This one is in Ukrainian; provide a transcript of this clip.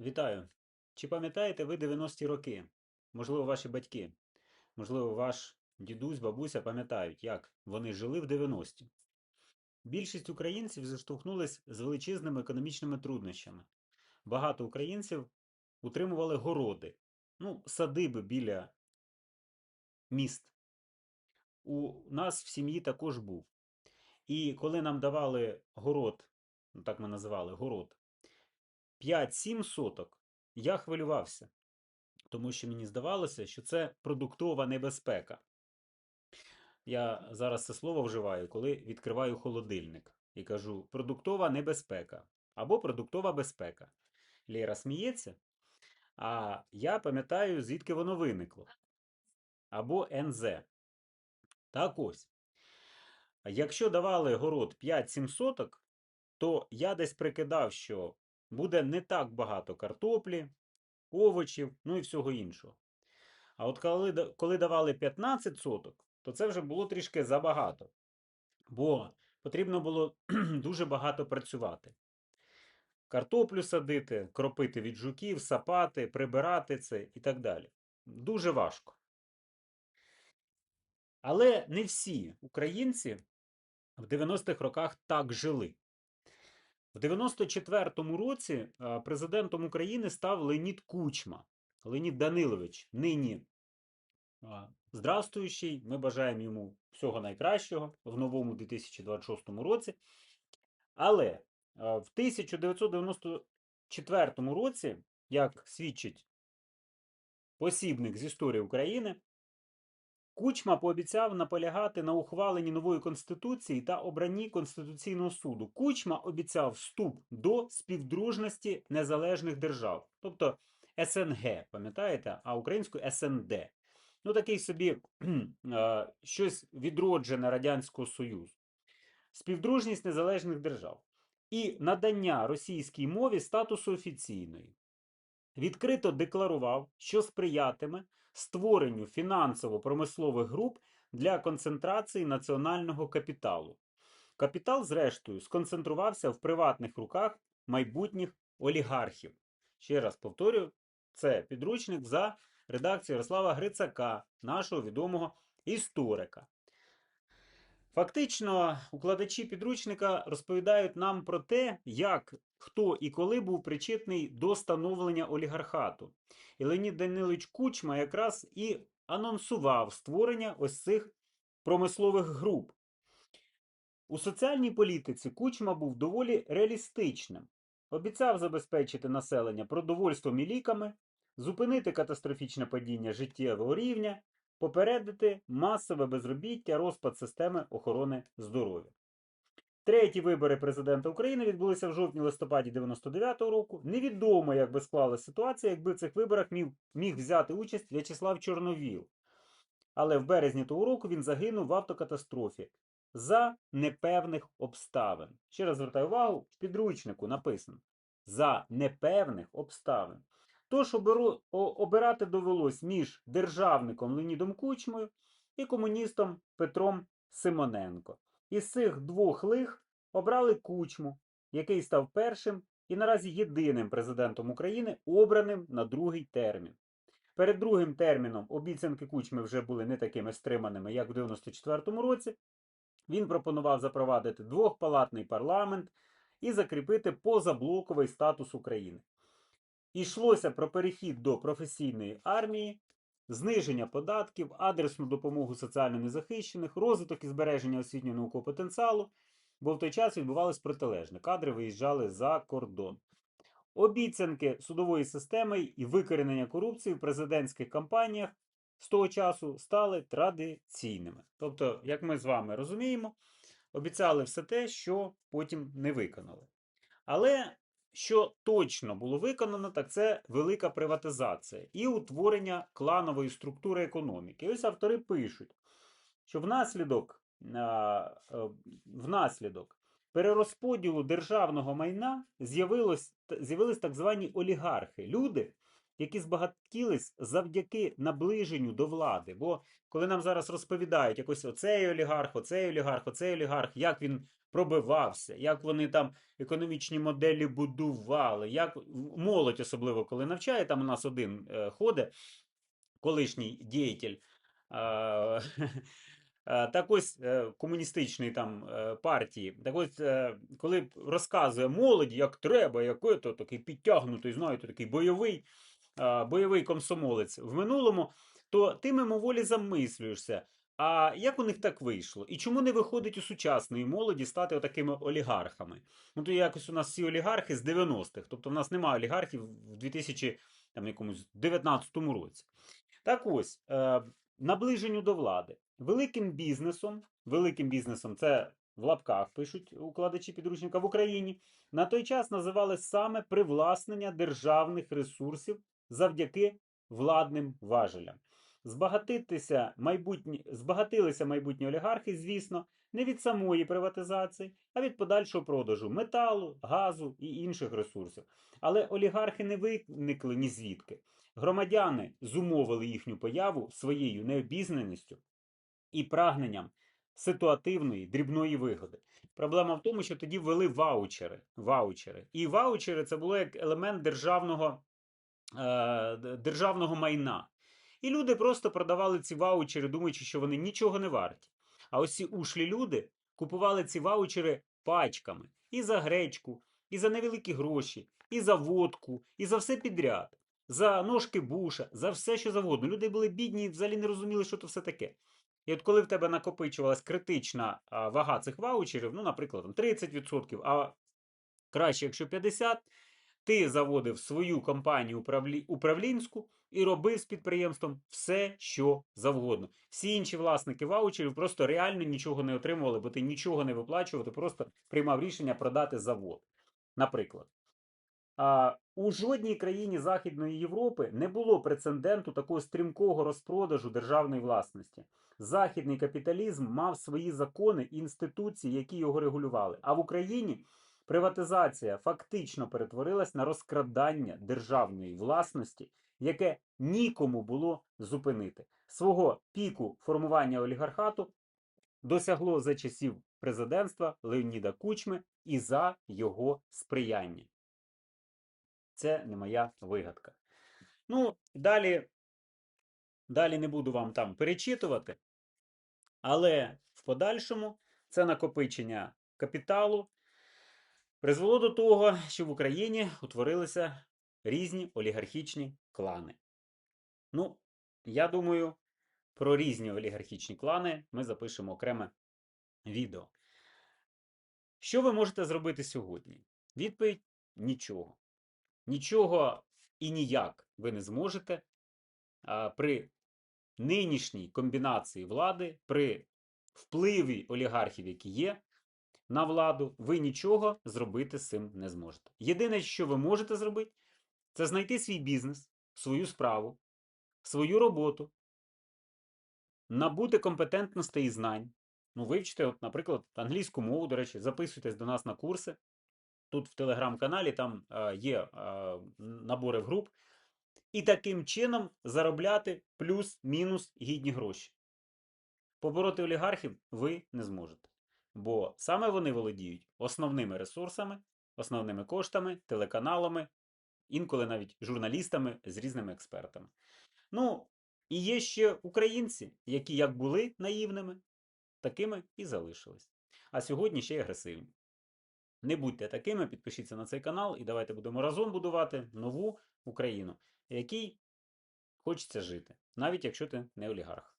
Вітаю! Чи пам'ятаєте ви 90-ті роки? Можливо, ваші батьки, можливо, ваш дідусь, бабуся пам'ятають, як вони жили в 90-ті. Більшість українців зіштовхнулись з величезними економічними труднощами. Багато українців утримували городи, ну, садиби біля міст. У нас в сім'ї також був. І коли нам давали город, ну так ми називали город, 5-7 соток, я хвилювався, тому що мені здавалося, що це продуктова небезпека. Я зараз це слово вживаю, коли відкриваю холодильник і кажу продуктова небезпека або продуктова безпека. Лєра сміється, а я пам'ятаю, звідки воно виникло. Або НЗ. Так ось. Якщо давали город 5-7 соток, то я десь прикидав, що буде не так багато картоплі, овочів, ну і всього іншого. А от коли, коли давали 15 соток, то це вже було трішки забагато. Бо потрібно було дуже багато працювати. Картоплю садити, кропити від жуків, сапати, прибирати це і так далі. Дуже важко. Але не всі українці в 90-х роках так жили. В 94-му році е, президентом України став Леонід Кучма, Леонід Данилович, нині а, здравствуючий. Ми бажаємо йому всього найкращого в новому 2026 році. Але е, в 1994 році, як свідчить посібник з історії України, Кучма пообіцяв наполягати на ухваленні нової конституції та обранні Конституційного суду. Кучма обіцяв вступ до співдружності незалежних держав, тобто СНГ, пам'ятаєте, а українською СНД. Ну, такий собі е, щось відроджене Радянського Союзу. Співдружність незалежних держав і надання російській мові статусу офіційної. Відкрито декларував, що сприятиме створенню фінансово-промислових груп для концентрації національного капіталу. Капітал, зрештою, сконцентрувався в приватних руках майбутніх олігархів. Ще раз повторюю, це підручник за редакцією Ярослава Грицака, нашого відомого історика. Фактично, укладачі підручника розповідають нам про те, як, хто і коли був причетний до становлення олігархату. І Леонід Данилович Кучма якраз і анонсував створення ось цих промислових груп. У соціальній політиці Кучма був доволі реалістичним. Обіцяв забезпечити населення продовольством і ліками, зупинити катастрофічне падіння життєвого рівня, попередити масове безробіття, розпад системи охорони здоров'я. Треті вибори президента України відбулися в жовтні-листопаді 99-го року. Невідомо, як би склалася ситуація, якби в цих виборах міг, міг взяти участь В'ячеслав Чорновіл. Але в березні того року він загинув в автокатастрофі за непевних обставин. Ще раз звертаю увагу, в підручнику написано за непевних обставин. Тож обирати довелось між державником Леонідом Кучмою і комуністом Петром Симоненко. Із цих двох лих обрали Кучму, який став першим і наразі єдиним президентом України, обраним на другий термін. Перед другим терміном обіцянки Кучми вже були не такими стриманими, як в 94-му році. Він пропонував запровадити двохпалатний парламент і закріпити позаблоковий статус України. Йшлося про перехід до професійної армії, зниження податків, адресну допомогу соціально незахищених, розвиток і збереження освітнього наукового потенціалу, бо в той час відбувалось протилежне. Кадри виїжджали за кордон. Обіцянки судової системи і викоренення корупції в президентських кампаніях з того часу стали традиційними. Тобто, як ми з вами розуміємо, обіцяли все те, що потім не виконали. Але що точно було виконано, так це велика приватизація і утворення кланової структури економіки. І ось автори пишуть, що внаслідок, е, внаслідок перерозподілу державного майна з'явились так звані олігархи, люди, які збагатілись завдяки наближенню до влади. Бо коли нам зараз розповідають якось оцей олігарх, оцей олігарх, оцей олігарх, як він пробивався, як вони там економічні моделі будували, як молодь, особливо коли навчає, там у нас один е, ходить, колишній діятель. е, Так ось е, комуністичної там е, партії, так ось, е, коли розказує молоді, як треба, який то такий підтягнутий, знаєте, такий бойовий, бойовий комсомолець в минулому, то ти мимоволі замислюєшся, а як у них так вийшло? І чому не виходить у сучасної молоді стати отакими олігархами? Ну, то якось у нас всі олігархи з 90-х, тобто в нас немає олігархів в 2019 році. Так ось, е, наближенню до влади. Великим бізнесом, великим бізнесом, це в лапках пишуть укладачі підручника в Україні, на той час називали саме привласнення державних ресурсів завдяки владним важелям. Збагатитися майбутні, збагатилися майбутні олігархи, звісно, не від самої приватизації, а від подальшого продажу металу, газу і інших ресурсів. Але олігархи не виникли ні звідки. Громадяни зумовили їхню появу своєю необізнаністю і прагненням ситуативної дрібної вигоди. Проблема в тому, що тоді ввели ваучери. ваучери. І ваучери це було як елемент державного, державного майна. І люди просто продавали ці ваучери, думаючи, що вони нічого не варті. А ось ці ушлі люди купували ці ваучери пачками і за гречку, і за невеликі гроші, і за водку, і за все підряд, за ножки буша, за все, що завгодно. Люди були бідні і взагалі не розуміли, що це все таке. І от коли в тебе накопичувалась критична вага цих ваучерів, ну, наприклад, 30%, а краще, якщо 50%, ти заводив свою компанію управлі... управлінську і робив з підприємством все, що завгодно. Всі інші власники ваучерів просто реально нічого не отримували, бо ти нічого не виплачував, ти просто приймав рішення продати завод. Наприклад. А, у жодній країні Західної Європи не було прецеденту такого стрімкого розпродажу державної власності. Західний капіталізм мав свої закони і інституції, які його регулювали. А в Україні приватизація фактично перетворилась на розкрадання державної власності, яке нікому було зупинити. Свого піку формування олігархату досягло за часів президентства Леоніда Кучми і за його сприяння. Це не моя вигадка. Ну, далі, далі не буду вам там перечитувати, але в подальшому це накопичення капіталу призвело до того, що в Україні утворилися різні олігархічні клани. Ну, я думаю, про різні олігархічні клани ми запишемо окреме відео. Що ви можете зробити сьогодні? Відповідь нічого. Нічого і ніяк ви не зможете а, при нинішній комбінації влади, при впливі олігархів, які є на владу, ви нічого зробити з цим не зможете. Єдине, що ви можете зробити, це знайти свій бізнес, свою справу, свою роботу, набути компетентностей і знань. Ну, вивчите, от, наприклад, англійську мову, до речі, записуйтесь до нас на курси. Тут в телеграм-каналі там е, є е, набори в груп. І таким чином заробляти плюс-мінус гідні гроші. Побороти олігархів ви не зможете. Бо саме вони володіють основними ресурсами, основними коштами, телеканалами, інколи навіть журналістами з різними експертами. Ну, і є ще українці, які як були наївними, такими і залишились. А сьогодні ще й агресивні. Не будьте такими, підпишіться на цей канал і давайте будемо разом будувати нову Україну, в якій хочеться жити, навіть якщо ти не олігарх.